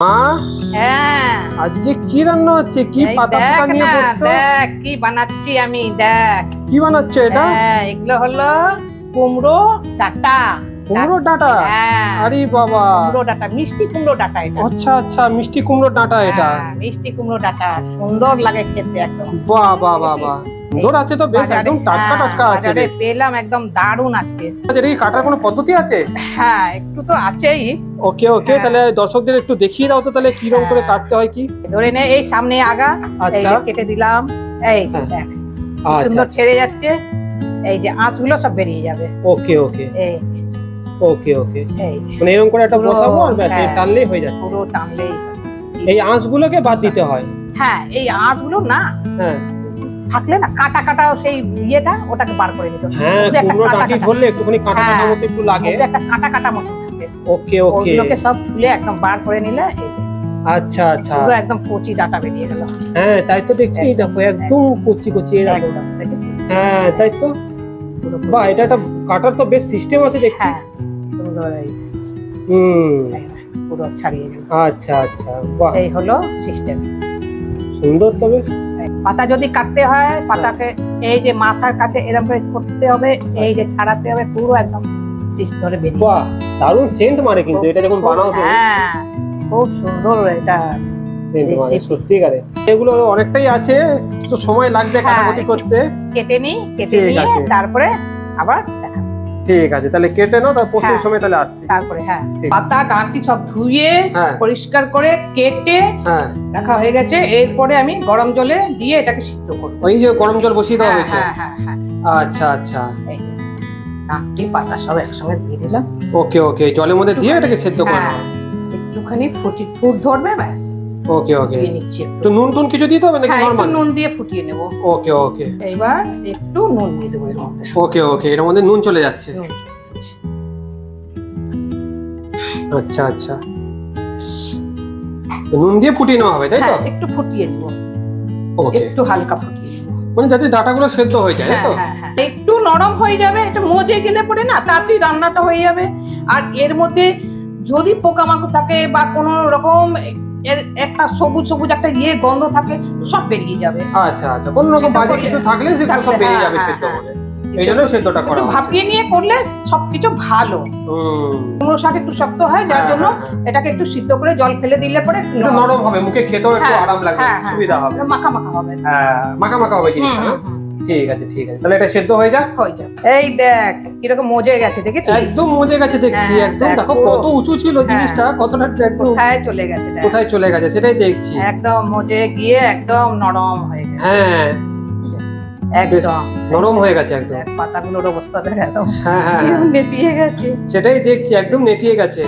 মা হ্যাঁ। আজকে কি রান্না হচ্ছে? কি পাতা পাতা নিয়ে বসছো? দেখ কি বানাচ্ছি আমি দেখ। কি বানাচ্ছ এটা? হ্যাঁ এগুলো হলো কুমড়ো ডাটা। কুমড়ো ডাঁটা? হ্যাঁ। আরে বাবা। কুমড়ো ডাটা মিষ্টি কুমড়ো ডাটা এটা। আচ্ছা আচ্ছা মিষ্টি কুমড়ো ডাঁটা এটা। হ্যাঁ, মিষ্টি কুমড়ো ডাটা সুন্দর লাগে খেতে একদম। বাহ বাহ বাহ বাহ। সুন্দর আছে তো বেশ একদম টাটকা হ্যাঁ, টাটকা আছে বাজারে পেলাম একদম দারুণ আজকে। আচ্ছা, কি কাটার কোনো পদ্ধতি আছে? হ্যাঁ একটু তো আছেই। ওকে ওকে হ্যাঁ। তাহলে দর্শকদের একটু দেখিয়ে দাও তো তাহলে কীরকম করে হ্যাঁ। কাটতে হয় কি? ধরে নে এই সামনে আগা এই আচ্ছা। যে কেটে দিলাম এই যে হ্যাঁ। দেখ আচ্ছা। সুন্দর ছেড়ে যাচ্ছে। এই যে আঁশগুলো সব বেরিয়ে যাবে। ওকে ওকে। এই ওকে ওকে। এই মানে এরকম করে একটা বসাবো আর ব্যাস। টানলেই হয়ে যাচ্ছে। পুরো টানলেই এই আঁশগুলোকে বাদ দিতে হয়। হ্যাঁ এই আঁশগুলো না হ্যাঁ। থাকলে না কাটা কাটা সেই ইয়েটা ওটাকে বার করে নিতে হ্যাঁ কুমড়ো ডাঁটি ধরলে একটুখানি কাঁটা কাঁটা হ্যাঁ। মতো একটু লাগে। একটা কাটা কাটা মতো থাকবে ওকে ওকে। ওগুলোকে সব ছুলে একদম বার করে নিলে এই যে আচ্ছা আচ্ছা। পুরো একদম কচি ডাটা বেরিয়ে গেল। হ্যাঁ তাই তো দেখছি দেখো একদম কচি কচি এরকম একদম দেখেছিস? হ্যাঁ তাই তো। পুরো বাহ এটা একটা কাটার তো বেশ সিস্টেম আছে দেখছি। হ্যাঁ হুম। পুরো ছাড়িয়ে গেল। আচ্ছা আচ্ছা বাহ। এই হলো সিস্টেম সুন্দর তো বেশ। পাতা যদি কাটতে হয় পাতাকে এই যে মাথার কাছে এরকম করে করতে হবে এই যে ছাড়াতে হবে পুরো একদম শীষ ধরে বেরিয়ে বাহ দারুণ সেন্ট মারে কিন্তু এটা যখন বানাও হ্যাঁ খুব সুন্দর এটা মারে, সত্যিকারে। এগুলো অনেকটাই আছে তো সময় লাগবে হ্যাঁ, কাটাকুটি করতে। কেটে নিই কেটে নিয়ে তারপরে আবার দেখা ঠিক আছে তাহলে কেটে নাও তারপর পোস্টের হ্যাঁ। সময় তাহলে আসছি। তারপরে হ্যাঁ পাতা ডাঁটি সব ধুয়ে হ্যাঁ। পরিষ্কার করে কেটে হ্যাঁ। রাখা হয়ে গেছে এরপরে আমি গরম জলে দিয়ে এটাকে সিদ্ধ করব। ওই যে গরম জল বসিয়ে দেওয়া হ্যাঁ হয়েছে? হ্যাঁ হ্যাঁ হ্যাঁ। আচ্ছা আচ্ছা। ডাঁটি পাতা সব একসঙ্গে দিয়ে দিলাম। ওকে ওকে জলের মধ্যে দিয়ে এটাকে সেদ্ধ করে হ্যাঁ, একটুখানি ফুটি ফুট ধরবে ব্যাস। ওকে ওকে নিচ্ছি একটু। তো নুন টুন কিছু দিতে হবে নাকি হ্যাঁ নরমাল নুন দিয়ে ফুটিয়ে নেব। ওকে ওকে এইবার একটু নুন দিয়ে দেবো এর মধ্যে। ওকে ওকে এর মধ্যে নুন চলে যাচ্ছে। আচ্ছা আচ্ছা। নুন দিয়ে ফুটিয়ে নেওয়া হবে তাই তো? হ্যাঁ একটু ফুটিয়ে নেব। ওকে একটু হালকা ফুটিয়ে নেব। মানে যাতে ডাটাগুলো সেদ্ধ হয়ে যায় তাই হ্যাঁ তো? হ্যাঁ হ্যাঁ। একটু নরম হয়ে যাবে এটা মজে গেলে পরে না তাড়াতাড়ি রান্নাটা হয়ে যাবে। আর এর মধ্যে যদি পোকামাকড় থাকে বা কোনো রকম এর একটা সবুজ সবুজ একটা ইয়ে গন্ধ থাকে সব বেরিয়ে যাবে। আচ্ছা আচ্ছা। কোনো রকম বাজে কিছু থাকলে সেগুলো সব বেরিয়ে হ্যাঁ, যাবে হ্যাঁ, সেদ্ধ হ্যাঁ। করে এই জন্য সেদ্ধটা করা ভাপিয়ে নিয়ে করলে সবকিছু ভালো। কুমড়ো শাক একটু শক্ত হয় যার জন্য। এটাকে একটু সিদ্ধ করে জল ফেলে দিলে পরে নরম হবে মুখে খেতেও একটু আরাম লাগবে সুবিধা হবে। মাখা মাখা হবে। হ্যাঁ মাখা মাখা হবে জিনিসটা। ঠিক আছে ঠিক আছে। তাহলে এটা সেদ্ধ হয়ে যাক? হয়ে যাবে এই দেখ কীরকম মজে গেছে দেখেছিস? একদম মজে গেছে দেখছি হ্যাঁ, একদম। দেখো কত উঁচু ছিল জিনিসটা কতটা একদম কোথায় চলে গেছে দেখ। কোথায় চলে গেছে সেটাই দেখছি। একদম মজে গিয়ে একদম নরম হয়ে গেছে। হ্যাঁ। একদম। নরম হয়ে গেছে একদম। পাতাগুলোর অবস্থা দেখ একদম। হ্যাঁ হ্যাঁ হ্যাঁ। নেতিয়ে গেছে। সেটাই দেখছি একদম নেতিয়ে গেছে।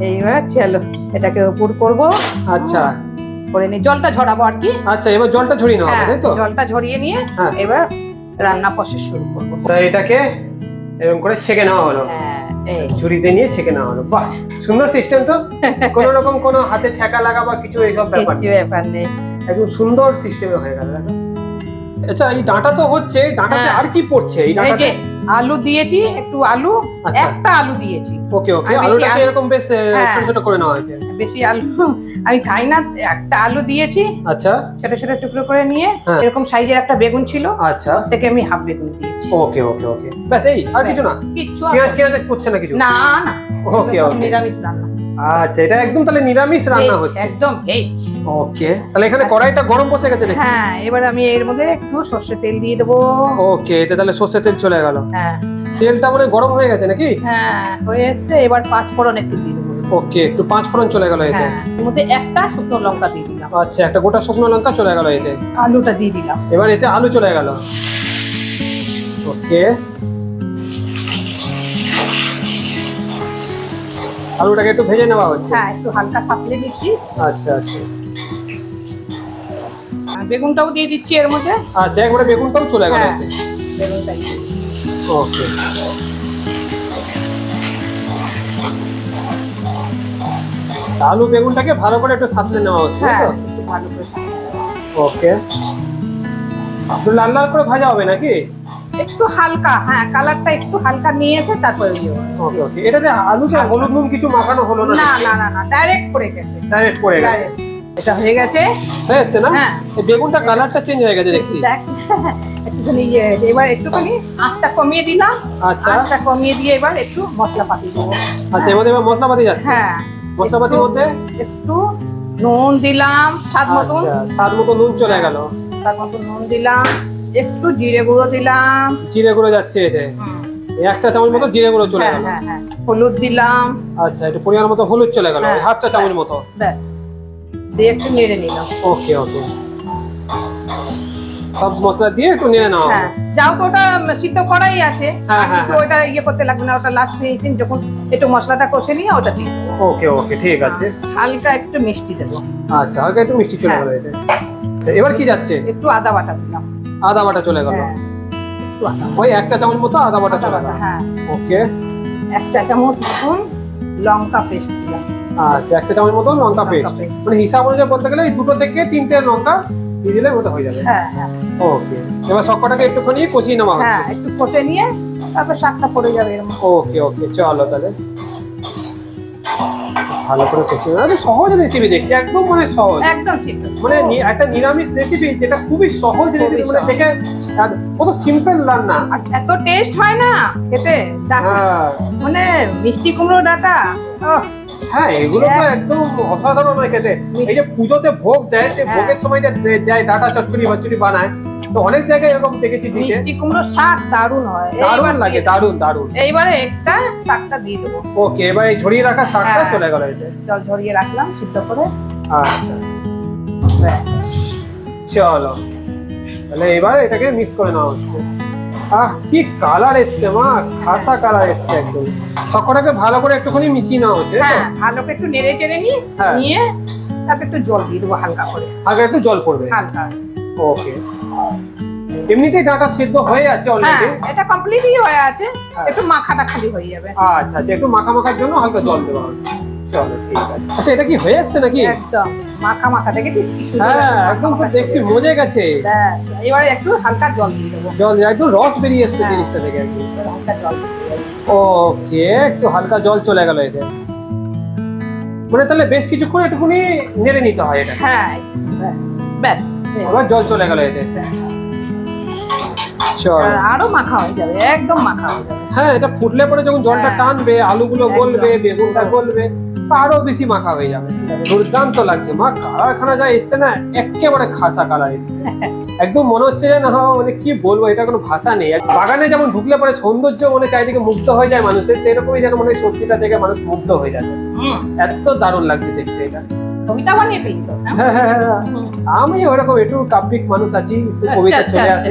এইবার চলো এটাকে উপর করব। আচ্ছা। করে নি। জলটা ঝরাবো আর কি। আচ্ছা এবার জলটা ঝরিয়ে নেওয়া হবে হ্যাঁ তাই তো? জলটা ঝরিয়ে নিয়ে হ্যাঁ। এবার রান্না প্রসেস শুরু করব। তাই এটাকে এরকম করে ছেঁকে নেওয়া হলো। হ্যাঁ এই। ঝুড়িতে নিয়ে ছেঁকে নেওয়া হলো। বাহ সুন্দর সিস্টেম তো। কোনো রকম কোনো হাতে ছ্যাঁকা লাগা বা কিছু এইসব ব্যাপার কিছু ব্যাপার নেই। একদম সুন্দর সিস্টেমে হয়ে গেল দেখো। আচ্ছা এই ডাঁটা তো হচ্ছে ডাঁটাতে হ্যাঁ। আর কি পড়ছে? এই ডাঁটাতে আলু দিয়েছি একটু আলু আচ্ছা। একটা আলু দিয়েছি। ওকে ওকে বেশি আলুটাকে আলু- এরকম বেশ হ্যাঁ। ছোট ছোট করে নেওয়া হয়েছে? বেশি আলু আমি খাই না একটা আলু দিয়েছি। আচ্ছা। ছোট ছোট টুকরো করে নিয়ে হ্যাঁ। এরকম সাইজের একটা বেগুন ছিল। আচ্ছা। থেকে আমি হাফ বেগুন দিয়েছি। ওকে ওকে ওকে। ব্যাস এই আর কিছু না। আর- পেঁয়াজ টিয়াজ করছে না কিছু? না না। ওকে ওকে। নিরামিষ রান্না। আচ্ছা এটা একদম তাহলে নিরামিষ রান্না হচ্ছে। একদম ভেজ ওকে তাহলে এখানে আচ্ছা। কড়াইটা গরম বসে গেছে দেখছি। হ্যাঁ এবার আমি এর মধ্যে একটু সর্ষে তেল দিয়ে দেবো। ওকে এতে তাহলে সর্ষে তেল চলে গেল। হ্যাঁ। তেলটা মানে গরম হয়ে গেছে নাকি? হ্যাঁ হয়ে এসছে এবার পাঁচ ফোড়ন একটু দিয়ে দেবো। ওকে একটু পাঁচ ফোড়ন চলে গেল এতে। হ্যাঁ এর মধ্যে একটা শুকনো লঙ্কা দিয়ে দিলাম। আচ্ছা একটা গোটা শুকনো লঙ্কা চলে গেল এতে। আলুটা দিয়ে দিলাম। এবার এতে আলু চলে গেল। ওকে আলুটাকে একটু ভেজে নেওয়া হচ্ছে? হ্যাঁ একটু হালকা থাকলে দিচ্ছি। আচ্ছা আচ্ছা। আর বেগুনটাও দিয়ে দিচ্ছি এর মধ্যে। আচ্ছা একবারে বেগুনটাও চলে গেল হ্যাঁ এতে বেগুনটা দিয়ে দিচ্ছি। ওকে। আলু বেগুনটাকে ভালো করে একটু সাঁতলে নেওয়া হচ্ছে হ্যাঁ ভালো করে ওকে। লাল লাল করে ভাজা হবে নাকি? একটু হালকা হ্যাঁ কালারটা একটু হালকা নিয়েছে তারপরে দিও ওকে ওকে এটাতে আলুতে হলুদ নুন কিছু মাখানো হলো না? না না না না ডাইরেক্ট করে গেছে। ডাইরেক্ট পড়ে গেছে। এটা হয়ে গেছে। হয়ে এসছে না? হ্যাঁ। এই বেগুনটা কালারটা চেঞ্জ হয়ে গেছে দেখছি। দেখ একটুখানি ইয়ে এবার একটুখানি আঁচটা কমিয়ে দিলাম। আচ্ছা। আঁচটা কমিয়ে দিয়ে এবার একটু মশলা পাতি দেবো। আচ্ছা মধ্যে এবার মশলাপাতি যাচ্ছে? হ্যাঁ। মশলাপাতির মধ্যে? একটু নুন দিলাম স্বাদ মতন। আচ্ছা, স্বাদ মতো নুন চলে গেল। স্বাদ মতন নুন দিলাম। একটু জিরে গুঁড়ো দিলাম। জিরে গুঁড়ো যাচ্ছে এতে। একটা চামচ মতো জিরে গুঁড়ো চলে হ্যাঁ গেল। হ্যাঁ হ্যাঁ। হলুদ দিলাম। আচ্ছা একটু পরিমাণ মতো হলুদ চলে গেল। হাফটা চামচ মতো। ব্যাস। দিয়ে একটু নেড়ে নিলাম। ওকে ওকে। সব মশলা দিয়ে একটু নেড়ে নাও। যাও তো ওটা সিদ্ধ করাই আছে। কিছু। ওটা ইয়ে করতে লাগবে না ওটা লাস্ট ফিনিশিং যখন একটু মশলাটা কষে নিয়ে ওটা দিয়ে ওকে ওকে ঠিক আছে। হালকা একটু মিষ্টি দেবো। আচ্ছা হালকা একটু মিষ্টি চলে। গেল এতে। আচ্ছা, এবার কি যাচ্ছে? একটু আদা বাটা দিলাম। আদা বাটা চলে গেল। হ্যাঁ। একটু ওই একটা চামচ মতো আদা বাটা চলে গেল। হ্যাঁ। ওকে। এক চা চামচ মতন লঙ্কা পেস্ট দিলাম। আচ্ছা একটা চামচ মতো লঙ্কা পেস্ট। মানে হিসাব অনুযায়ী বলতে গেলে এই দুটো থেকে তিনটে লঙ্কা দিয়ে দিলে মতো হয়ে যাবে। হ্যাঁ হ্যাঁ। ওকে। এবার সবকটাকে একটুখানি কষিয়ে নেওয়া হ্যাঁ হচ্ছে একটু কষে নিয়ে তারপর শাকটা পড়ে যাবে। ওকে ওকে চলো তাহলে। ভালো করে কষিয়ে নেওয়া সহজ রেসিপি দেখছি একদম মানে সহজ। একদম সিম্পল মানে একটা নিরামিষ রেসিপি যেটা খুবই সহজ রেসিপি মানে দেখে কত সিম্পল রান্না। আর এত টেস্ট হয় না খেতে ডাটা। হ্যাঁ। মানে মিষ্টি কুমড়ো ডাটা হ্যাঁ এগুলো তো একদম অসাধারণ হয় খেতে। এই যে পুজোতে ভোগ দেয় সে হ্যাঁ। ভোগের সময় যে দেয় ডাটা চচ্চড়ি বাচুরি বানায় তো অনেক জায়গায় এরকম দেখেছি মিষ্টি কুমড়ো শাক দারুণ হয়। দারুণ লাগে দিয়ে- দারুণ দারুণ। এইবারে একটা শাকটা দিয়ে দেবো। ওকে এবার এই ঝরিয়ে রাখা শাকটা হ্যাঁ। চলে গেল এতে জল ঝরিয়ে রাখলাম সিদ্ধ করে। আচ্ছা। চলো। তাহলে এবার এটাকে মিক্স করে নেওয়া হচ্ছে। আহ কি কালার এসছে মা খাসা কালার এসছে একদম। সবকটাকে ভালো করে একটুখানি মিশিয়ে নেওয়া হচ্ছে হ্যাঁ ভালো করে একটু নেড়ে চেড়ে নিয়ে হ্যাঁ। নিয়ে তারপর একটু জল দিয়ে দেবো হালকা করে। আগে একটু জল পড়বে। হালকা। ওকে এমনিতেই ডাটা সিদ্ধ হয়ে আছে হ্যাঁ অলরেডি এটা কমপ্লিটই হয়ে আছে। হ্যাঁ। একটু মাখাটা খালি হয়ে যাবে। আচ্ছা আচ্ছা একটু মাখা মাখার জন্য হালকা জল দেওয়া চলো ঠিক আছে। আচ্ছা এটা কি হয়ে এসছে নাকি? একদম মাখা মাখা থেকে কি সুন্দর হ্যাঁ একদম তো দেখছি মজে গেছে। এবারে একটু হালকা জল দিয়ে দেবো। জল একদম রস বেরিয়ে এসছে হ্যাঁ। জিনিসটা থেকে আর হালকা জল ওকে একটু হালকা জল চলে গেল এতে। মানে তাহলে বেশ কিছুক্ষণ একটুখানি নেড়ে নিতে হয় এটা হ্যাঁ ব্যাস ব্যাস আবার জল চলে গেল এতে। আরও মাখা হয়ে যাবে একদম মাখা হয়ে যাবে হ্যাঁ এটা ফুটলে পরে যখন জলটা হ্যাঁ। টানবে আলুগুলো গলবে বেগুনটা গলবে আরও বেশি মাখা হয়ে যাবে। দুর্দান্ত লাগছে। মা কালারখানা যা এসছে না একেবারে খাসা কালার এসছে। একদম মনে হচ্ছে যে না মানে কি বলব এটা কোনো ভাষা নেই। বাগানে যেমন ঢুকলে পরে সৌন্দর্য মানে চারিদিকে মুগ্ধ হয়ে যায় মানুষের সেরকমই যেন মনে হয় সবজিটা দেখে মানুষ মুগ্ধ হয়ে যাবে। এত দারুণ লাগছে দেখতে এটা। কবিতা বানিয়ে ফেলি তো হ্যাঁ? হ্যাঁ হ্যাঁ হ্যাঁ। আমি ওরকম একটু কাব্যিক মানুষ আছি কবিতা আচ্ছা, চলে আচ্ছা, আসে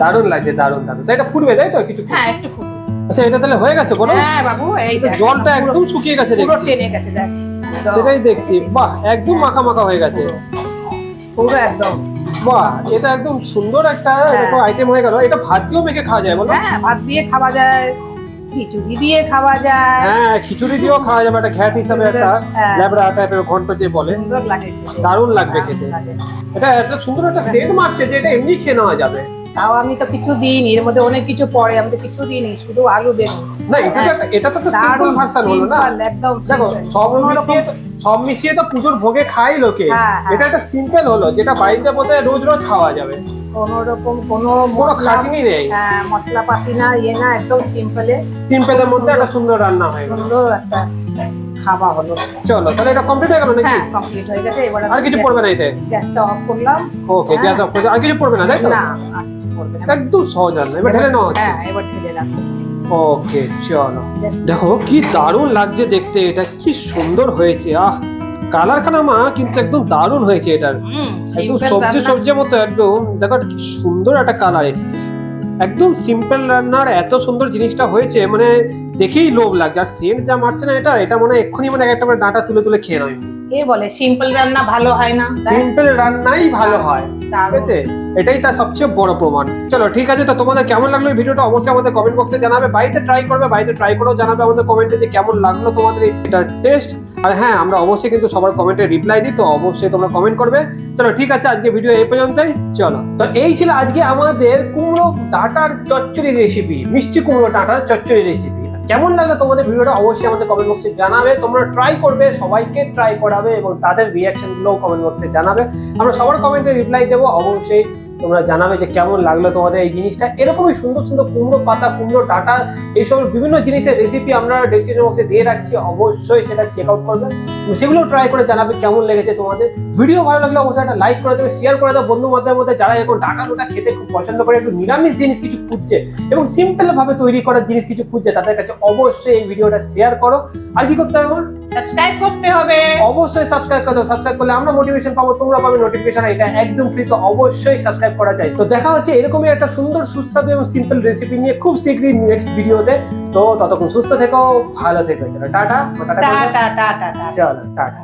দারুণ লাগছে দারুণ দারুণ। তাই এটা ফুটবে তাই তো? কিছু হ্যাঁ একটু ফুটুক। আচ্ছা এটা তাহলে হয়ে গেছে বলো হ্যাঁ বাবু এই তো জলটা একদম শুকিয়ে গেছে পুরো টেনে গেছে দেখ। সেটাই দেখছি। বাহ একদম মাখা মাখা হয়ে গেছে। পুরো। একদম। বাহ এটা একদম সুন্দর একটা এরকম আইটেম হয়ে গেল। এটা ভাত দিয়েও মেখে খাওয়া যায় বলো? হ্যাঁ ভাত দিয়ে খাওয়া যায় খিচুড়ি দিয়ে খাওয়া যায়। হ্যাঁ খিচুড়ি দিয়েও খাওয়া যাবে একটা ঘ্যাট হিসাবে একটা হ্যাঁ। ল্যাবড়া টাইপের ঘন্ট যে বলে। দারুণ লাগবে খেতে। এটা একটা সুন্দর একটা সেট মারছে যে এটা এমনি খেয়ে নেওয়া যাবে। তাও আমি তো কিছু দিইনি এর মধ্যে অনেক কিছু পড়ে আমি তো কিছু দিইনি শুধু আলু বেগুন। না এটা তো এটা তো সিম্পল দারুণ ভার্সন হলো না? একদম দেখো সব মিশিয়ে সব মিশিয়ে তো পুজোর ভোগে খাই লোকে। হ্যাঁ, হ্যাঁ। এটা একটা সিম্পল হলো যেটা বাড়িতে বসে রোজ রোজ খাওয়া যাবে। কোনো রকম কোনো কোনো খাটনি নেই। হ্যাঁ মশলা পাতি না ইয়ে না একদম সিম্পলে সিম্পলের মধ্যে একটা সুন্দর রান্না হয়ে সুন্দর একটা খাওয়া হলো। চলো তাহলে এটা কমপ্লিট হয়ে গেল নাকি? হ্যাঁ কমপ্লিট হয়ে গেছে এবার আর কিছু পড়বে না এতে? গ্যাসটা অফ করলাম। ওকে। গ্যাস অফ করে আর কিছু পড়বে না তাই তো? না একদম সহজ রান্না এবার ঢেলে নেওয়া হ্যাঁ এবার ঢেলে ওকে চলো। দেখো কি দারুণ লাগছে দেখতে এটা কি সুন্দর হয়েছে আহ! কালারখানা মা কিন্তু একদম দারুণ হয়েছে এটার। একদম সবজি সবজির মতো একদম। দেখো কি সুন্দর একটা কালার এসছে। একদম সিম্পল রান্নার এত সুন্দর জিনিসটা হয়েছে মানে দেখেই লোভ লাগছে। আর সেন্ট যা মারছে না এটা এটা মানে এক্ষুনি মানে একটা ডাঁটা তুলে তুলে খেয়ে নয় কে বলে সিম্পল রান্না ভালো হয় না? সিম্পল রান্নাই ভালো হয়। আছে? এটাই তার সবচেয়ে বড় প্রমাণ। চলো, ঠিক আছে? তো তোমাদের কেমন লাগল এই ভিডিওটা? অবশ্যই আমাদের কমেন্ট বক্সে জানাবে। বাড়িতে ট্রাই করবে, বাড়িতে ট্রাই করেও জানাবে আমাদের কমেন্টে যে কেমন লাগল তোমাদের এটা টেস্ট আর হ্যাঁ আমরা অবশ্যই কিন্তু সবার কমেন্টে রিপ্লাই দিই, তো অবশ্যই তোমরা কমেন্ট করবে। চলো, ঠিক আছে? আজকে ভিডিও এই পর্যন্তই। চলো। তো এই ছিল আজকে আমাদের কুমড়ো ডাটার চচ্চড়ি রেসিপি মিষ্টি কুমড়ো ডাটার চচ্চড়ি রেসিপি কেমন লাগল তোমাদের ভিডিওটা অবশ্যই আমাদের কমেন্ট বক্সে জানাবে। তোমরা ট্রাই করবে, সবাইকে ট্রাই করাবে এবং তাদের রিয়াকশনগুলো কমেন্ট বক্সে জানাবে। আমরা সবার কমেন্টে রিপ্লাই দেবো, অবশ্যই তোমরা জানাবে যে কেমন লাগল তোমাদের এই জিনিসটা। এরকমই সুন্দর সুন্দর কুমড়ো পাতা, কুমড়ো ডাটা, এইসব বিভিন্ন জিনিসের রেসিপি আমরা ডিসক্রিপশন বক্সে দিয়ে রাখছি। অবশ্যই সেটা চেক আউট করবে। সেগুলো ট্রাই করে জানাবে কেমন লেগেছে তোমাদের। ভিডিও ভালো লাগলে অবশ্যই একটা লাইক করে দেবে শেয়ার করে দেবে বন্ধু বান্ধবের মধ্যে যারা এখন ডাটা ডোটা খেতে খুব পছন্দ করে একটু নিরামিষ জিনিস কিছু খুঁজছে এবং সিম্পল ভাবে তৈরি করার জিনিস কিছু খুঁজছে তাদের কাছে অবশ্যই এই ভিডিওটা শেয়ার করো। আর কি করতে হবে আমার সাবস্ক্রাইব করতে হবে। অবশ্যই সাবস্ক্রাইব করে দাও। সাবস্ক্রাইব করলে আমরা মোটিভেশন পাবো তোমরা পাবে নোটিফিকেশন এটা একদম ফ্রি তো অবশ্যই সাবস্ক্রাইব করা চাই তো দেখা হচ্ছে এরকমই একটা সুন্দর সুস্বাদু এবং সিম্পল রেসিপি নিয়ে খুব শীঘ্রই নেক্সট ভিডিওতে তো ততক্ষণ সুস্থ থেকো ভালো থেকো। চলো টাটা। Tata tata tata. চলো টাটা।